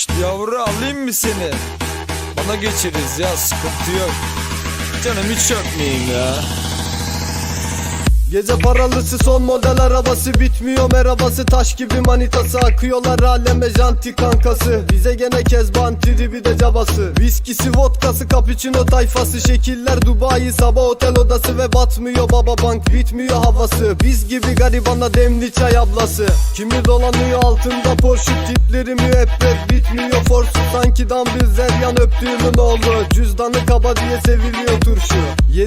İşte yavru alayım mı seni? Bana geçeriz ya sıkıntı yok. Canım hiç öpmeyin ya. Gece paralısı son model arabası Bitmiyor. Merhabası taş gibi manitası. Akıyorlar aleme janti kankası. Bize gene kezban tribi de cabası Viskisi vodkası cappuccino tayfası. Şekiller Dubai sabah otel odası Ve batmıyor baba bank bitmiyor havası. Biz gibi garibana demli çay ablası. Kimi dolanıyor altında Porsche Tipleri müebbet bitmiyor forsu. Sanki Dambil Zeryan öptüğümün oğlu. Cüzdanı kaba diye seviliyor turşu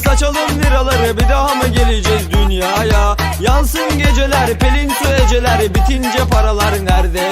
Saçalım biraları Bir daha mı geleceğiz dünyaya? Yansın geceler pelin su eceler Bitince paralar nerede